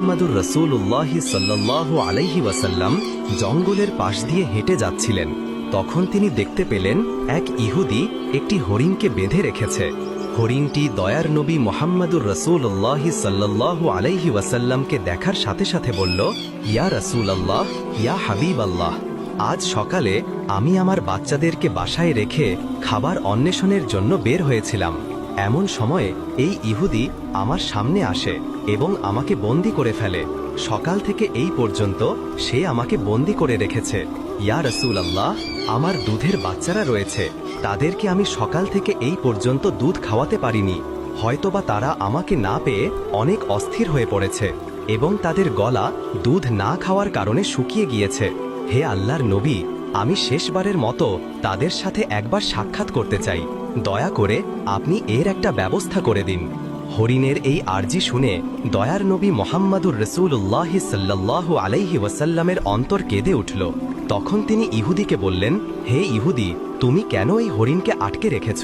মোহাম্মদুর রসুল্লাহ সাল্লাহ আলাইহি ওয়াসাল্লাম জঙ্গলের পাশ দিয়ে হেঁটে যাচ্ছিলেন। তখন তিনি দেখতে পেলেন এক ইহুদি একটি হরিণকে বেঁধে রেখেছে। হরিণটি দয়ার নবী মোহাম্মদুর রসুল্লাহ সাল্লাহ আলাইহি ওয়াসাল্লামকে দেখার সাথে সাথে বলল, ইয়া রসুল আল্লাহ ইয়া হাবিব আল্লাহ আজ সকালে আমি আমার বাচ্চাদেরকে বাসায় রেখে খাবার অন্বেষণের জন্য বের হয়েছিলাম। এমন সময়ে এই ইহুদি আমার সামনে আসে। এবং আমাকে বন্দি করে ফেলে। সকাল থেকে এই পর্যন্ত সে আমাকে বন্দি করে রেখেছে। ইয়া রসুল আল্লাহ আমার দুধের বাচ্চারা রয়েছে। তাদেরকে আমি সকাল থেকে এই পর্যন্ত দুধ খাওয়াতে পারিনি। হয়তোবা তারা আমাকে না পেয়ে অনেক অস্থির হয়ে পড়েছে এবং তাদের গলা দুধ না খাওয়ার কারণে শুকিয়ে গিয়েছে। হে আল্লাহর নবী, আমি শেষবারের মতো তাদের সাথে একবার সাক্ষাৎ করতে চাই। দয়া করে আপনি এর একটা ব্যবস্থা করে দিন। হরিণের এই আর্জি শুনে দয়ার নবী মোহাম্মদুর রসুল্লাহ সাল্লাহ আলাইহি ওয়াসাল্লামের অন্তর কেঁদে উঠল। তখন তিনি ইহুদিকে বললেন, হে ইহুদি, তুমি কেন এই হরিণকে আটকে রেখেছ?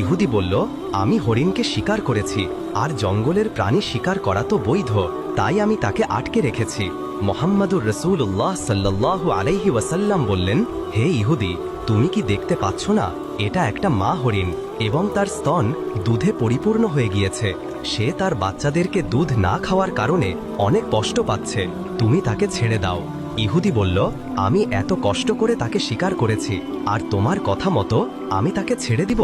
ইহুদি বলল, আমি হরিণকে শিকার করেছি, আর জঙ্গলের প্রাণী শিকার করা তো বৈধ, তাই আমি তাকে আটকে রেখেছি। মোহাম্মদুর রসুল্লাহ সাল্লাহ আলাইহি ওয়াসাল্লাম বললেন, হে ইহুদি, তুমি কি দেখতে পাচ্ছ না? এটা একটা মা হরিণ এবং তার স্তন দুধে পরিপূর্ণ হয়ে গিয়েছে। সে তার বাচ্চাদেরকে দুধ না খাওয়ার কারণে অনেক কষ্ট পাচ্ছে। তুমি তাকে ছেড়ে দাও। ইহুদি বলল, আমি এত কষ্ট করে তাকে স্বীকার করেছি। আর তোমার কথা মতো আমি তাকে ছেড়ে দিব?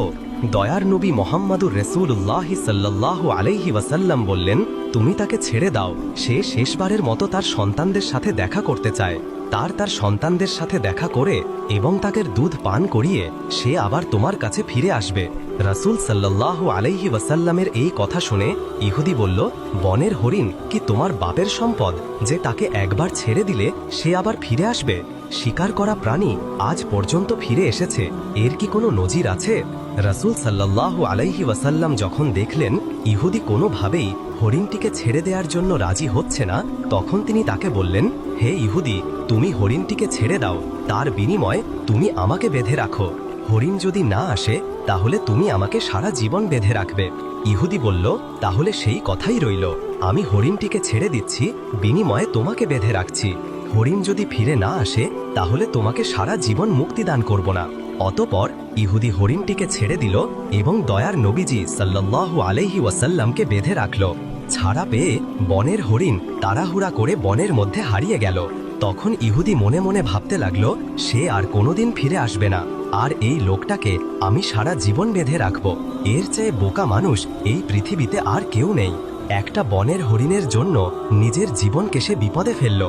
দয়ার নবী মোহাম্মদুর রসুল্লাহ সাল্লাহ আলাইহি ওয়াসাল্লাম বললেন, তুমি তাকে ছেড়ে দাও। সে শেষবারের মতো তার সন্তানদের সাথে দেখা করতে চায়। তার তার সন্তানদের সাথে দেখা করে এবং তাকে দুধ পান করিয়ে সে আবার তোমার কাছে ফিরে আসবে। রাসূল সাল্লাল্লাহু আলাইহি ওয়াসাল্লামের এই কথা শুনে ইহুদি বলল, বনের হরিণ কি তোমার বাপের সম্পদ, যে তাকে একবার ছেড়ে দিলে সে আবার ফিরে আসবে? শিকার করা প্রাণী আজ পর্যন্ত ফিরে এসেছে, এর কি কোনো নজির আছে? রাসূল সাল্লাল্লাহু আলাইহি ওয়াসাল্লাম যখন দেখলেন ইহুদি কোনোভাবেই হরিণটিকে ছেড়ে দেওয়ার জন্য রাজি হচ্ছে না, তখন তিনি তাকে বললেন, হে ইহুদি, তুমি হরিণটিকে ছেড়ে দাও, তার বিনিময়ে তুমি আমাকে বেঁধে রাখো। হরিণ যদি না আসে, তাহলে তুমি আমাকে সারা জীবন বেঁধে রাখবে। ইহুদি বলল, তাহলে সেই কথাই রইল। আমি হরিণটিকে ছেড়ে দিচ্ছি, বিনিময়ে তোমাকে বেঁধে রাখছি। হরিণ যদি ফিরে না আসে, তাহলে তোমাকে সারা জীবন মুক্তি দান করব না। অতপর ইহুদি হরিণটিকে ছেড়ে দিল এবং দয়ার নবীজি সাল্লাল্লাহু আলাইহি ওয়াসাল্লামকে বেঁধে রাখল। ছাড়া পেয়ে বনের হরিণ তাড়াহুড়া করে বনের মধ্যে হারিয়ে গেল। তখন ইহুদি মনে মনে ভাবতে লাগল, সে আর কোনোদিন ফিরে আসবে না। আর এই লোকটাকে আমি সারা জীবন বেঁধে রাখব। এর চেয়ে বোকা মানুষ এই পৃথিবীতে আর কেউ নেই। একটা বনের হরিণের জন্য নিজের জীবনকে সে বিপদে ফেলল।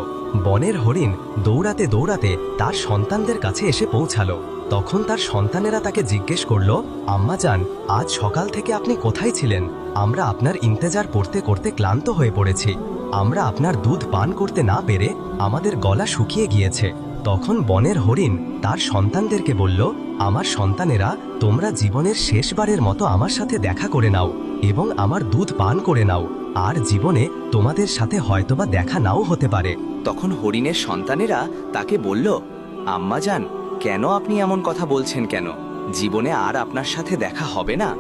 বনের হরিণ দৌড়াতে দৌড়াতে তার সন্তানদের কাছে এসে পৌঁছালো। তখন তার সন্তানেরা তাকে জিজ্ঞেস করল, আম্মা যান আজ সকাল থেকে আপনি কোথায় ছিলেন? আমরা আপনার ইন্তেজার পড়তে করতে ক্লান্ত হয়ে পড়েছি। আমরা আপনার দুধ পান করতে না পেরে আমাদের গলা শুকিয়ে গিয়েছে। তখন বনের হরিণ তার সন্তানদেরকে বলল, আমার সন্তানেরা, তোমরা জীবনের শেষবারের মতো আমার সাথে দেখা করে নাও এবং আমার দুধ পান করে নাও। আর জীবনে তোমাদের সাথে হয়তোবা দেখা নাও হতে পারে। তখন হরিণের সন্তানেরা তাকে বলল, আম্মা যান কেন আপনি এমন কথা বলছেন কেন? জীবনে আর আপনার সাথে দেখা হবে না?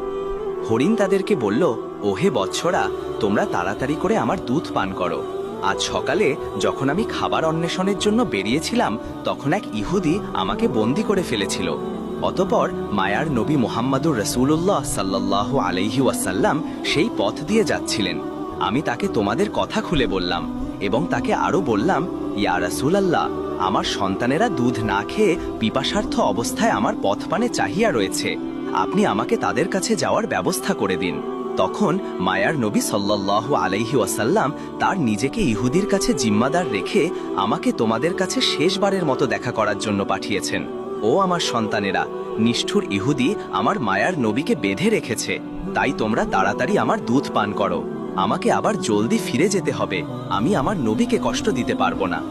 হরিণ তাদেরকে বলল ওহে বৎসরা, তোমরা তাড়াতাড়ি করে আমার দুধ পান করো। আজ সকালে যখন আমি খাবার অন্বেষণের জন্য বেরিয়েছিলাম, তখন এক ইহুদি আমাকে বন্দি করে ফেলেছিল। অতপর মায়ার নবী মোহাম্মদুর রসুল্লাহ সাল্লাহ আলাইহি ওয়াসাল্লাম সেই পথ দিয়ে যাচ্ছিলেন। আমি তাকে তোমাদের কথা খুলে বললাম এবং তাকে আরও বললাম, ইয়া রাসূলাল্লাহ, আমার সন্তানেরা দুধ না খেয়ে পিপাসার্থ অবস্থায় আমার পথ পানে চাহিয়া রয়েছে। আপনি আমাকে তাদের কাছে যাওয়ার ব্যবস্থা করে দিন। তখন মায়ার নবী সাল্লাল্লাহু আলাইহি ওয়াসাল্লাম তার নিজেকে ইহুদির কাছে জিম্মাদার রেখে আমাকে তোমাদের কাছে শেষবারের মতো দেখা করার জন্য পাঠিয়েছেন। ও আমার সন্তানেরা, নিষ্ঠুর ইহুদি আমার মায়ার নবীকে বেঁধে রেখেছে। তাই তোমরা তাড়াতাড়ি আমার দুধ পান করো। আমাকে আবার জলদি ফিরে যেতে হবে। আমি আমার নবীকে কষ্ট দিতে পারব না।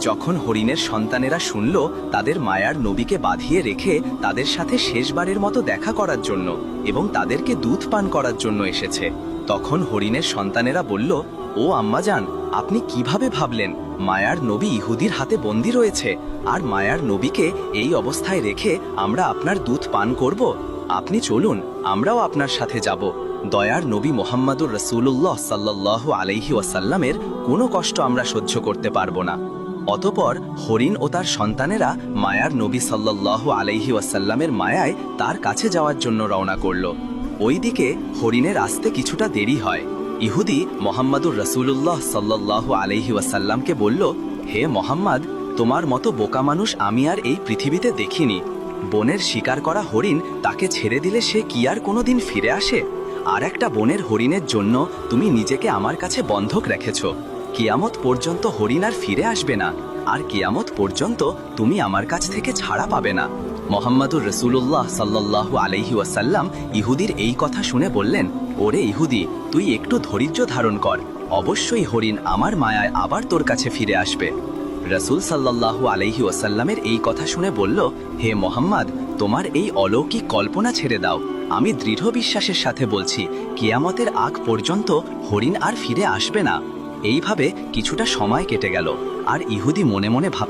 যখন হরিণের সন্তানেরা শুনল তাদের মায়ার নবীকে বাঁধিয়ে রেখে তাদের সাথে শেষবারের মতো দেখা করার জন্য এবং তাদেরকে দুধ পান করার জন্য এসেছে, তখন হরিণের সন্তানেরা বলল, ও আম্মাজান, আপনি কীভাবে ভাবলেন মায়ার নবী ইহুদির হাতে বন্দি রয়েছে, আর মায়ার নবীকে এই অবস্থায় রেখে আমরা আপনার দুধ পান করব? আপনি চলুন, আমরাও আপনার সাথে যাব। দয়ার নবী মোহাম্মদুর রসুল্লাহ সাল্লাহ আলাইহি ওয়াসাল্লামের কোনো কষ্ট আমরা সহ্য করতে পারব না। অতপর হরিণ ও তার সন্তানেরা মায়ার নবী সাল্লাহ আলাইহি ওয়াসাল্লামের মায়ায় তার কাছে যাওয়ার জন্য রওনা করল। ওইদিকে হরিণের আসতে কিছুটা দেরি হয়। ইহুদি মোহাম্মদুর রসুল্লাহ সাল্লাহ আলাইহি ওয়াসাল্লামকে বলল, হে মোহাম্মদ, তোমার মতো বোকা মানুষ আমি আর এই পৃথিবীতে দেখিনি। বনের শিকার করা হরিণ তাকে ছেড়ে দিলে সে কি আর কোনোদিন ফিরে আসে? আর একটা বনের হরিণের জন্য তুমি নিজেকে আমার কাছে বন্ধক রেখেছ। কিয়ামত পর্যন্ত হরিণ আর ফিরে আসবে না। আর কিয়ামত পর্যন্ত তুমি আমার কাছ থেকে ছাড়া পাবে না। মোহাম্মদুর রসুল্লাহ সাল্লাহ আলহি ওয়াসাল্লাম ইহুদির এই কথা শুনে বললেন, ওরে ইহুদি, তুই একটু ধৈর্য ধারণ কর। অবশ্যই হরিণ আমার মায়ায় আবার তোর কাছে ফিরে আসবে। রসুল সাল্লাল্লাহু আলাইহি ওয়াসাল্লামের এই কথা শুনে বলল, হে মোহাম্মদ, তোমার এই অলৌকিক কল্পনা ছেড়ে দাও। আমি দৃঢ় বিশ্বাসের সাথে বলছি, কিয়ামতের আগ পর্যন্ত হরিণ আর ফিরে আসবে না। এইভাবে কিছুটা সময় কেটে গেল। আর ইহুদি মনে মনে ভাব